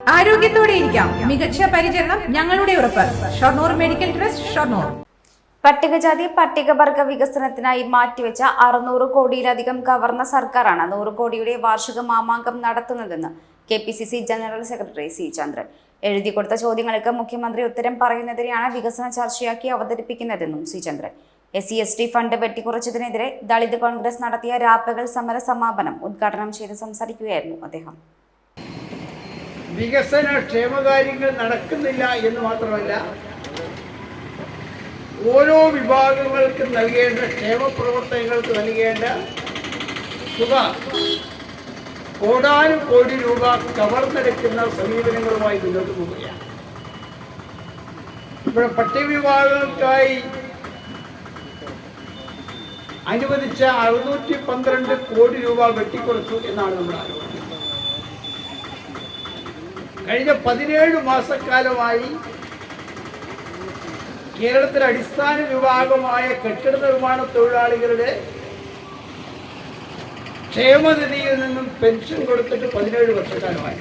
ആരോഗ്യത്തോടെ ഇരിക്കാം. മികച്ച പരിചരണം ഞങ്ങളുടെ ഉറപ്പ്. Shoranur medical trust Shoranur. പട്ടികജാതി പട്ടികവർഗ വികസനത്തിനായി മാറ്റിവെച്ച അറുന്നൂറ് കോടിയിലധികം കവർന്ന സർക്കാരാണ് നൂറ് കോടിയുടെ വാർഷിക മാമാങ്കം നടത്തുന്നതെന്ന് K P C C general secretary C Chandran. എഴുതി കൊടുത്ത ചോദ്യങ്ങൾക്ക് മുഖ്യമന്ത്രി ഉത്തരം പറയുന്നതിനെയാണ് വികസന ചർച്ചയാക്കി അവതരിപ്പിക്കുന്നതെന്നും C Chandran. S C S T fund വെട്ടിക്കുറച്ചതിനെതിരെ Dalit Congress നടത്തിയ രാപ്പകൽ സമര സമാപനം ഉദ്ഘാടനം ചെയ്ത് സംസാരിക്കുകയായിരുന്നു അദ്ദേഹം. വികസന ക്ഷേമകാര്യങ്ങൾ നടക്കുന്നില്ല എന്ന് മാത്രമല്ല ഓരോ വിഭാഗങ്ങൾക്ക് നൽകേണ്ട ക്ഷേമ പ്രവർത്തനങ്ങൾക്ക് നൽകേണ്ട തുക കോടാനും കോടി രൂപ കവർന്നെടുക്കുന്ന സമീപനങ്ങളുമായി മുന്നോട്ട് പോവുകയാണ്. ഇവിടെ പട്ടികവിഭാഗങ്ങൾക്കായി അനുവദിച്ച അറുന്നൂറ്റി പന്ത്രണ്ട് കോടി രൂപ വെട്ടിക്കുറച്ചു എന്നാണ് നമ്മൾ ആരോപിക്കുന്നത് കഴിഞ്ഞ പതിനേഴ് മാസക്കാലമായി കേരളത്തിലെ അടിസ്ഥാന വിഭാഗമായ കെട്ടിട നിർമ്മാണ തൊഴിലാളികളുടെ ക്ഷേമനിധിയിൽ നിന്നും പെൻഷൻ കൊടുത്തിട്ട് പതിനേഴ് വർഷക്കാലമായി.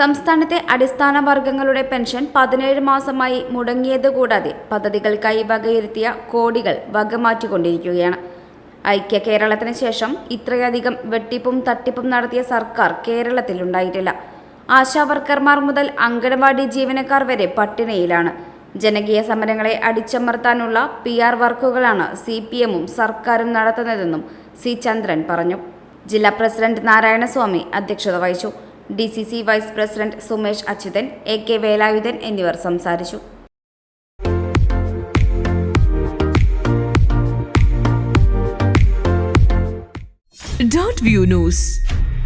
സംസ്ഥാനത്തെ അടിസ്ഥാന വർഗങ്ങളുടെ പെൻഷൻ പതിനേഴ് മാസമായി മുടങ്ങിയത് കൂടാതെ പദ്ധതികൾക്കായി വകയിരുത്തിയ കോടികൾ വകമാറ്റിക്കൊണ്ടിരിക്കുകയാണ്. ഐക്യ കേരളത്തിന് ശേഷം ഇത്രയധികം വെട്ടിപ്പും തട്ടിപ്പും നടത്തിയ സർക്കാർ കേരളത്തിലുണ്ടായിട്ടില്ല. ആശാവർക്കർമാർ മുതൽ അങ്കണവാടി ജീവനക്കാർ വരെ പട്ടിണിയിലാണ്. ജനകീയ സമരങ്ങളെ അടിച്ചമർത്താനുള്ള പി ആർ വർക്കുകളാണ് സി പി എമ്മും സർക്കാരും നടത്തുന്നതെന്നും സി ചന്ദ്രൻ പറഞ്ഞു. ജില്ലാ പ്രസിഡന്റ് നാരായണസ്വാമി അധ്യക്ഷത വഹിച്ചു. D C C vice president Sumesh Achuthan A K Velayudhan എന്നിവർ സംസാരിച്ചു. Dot view news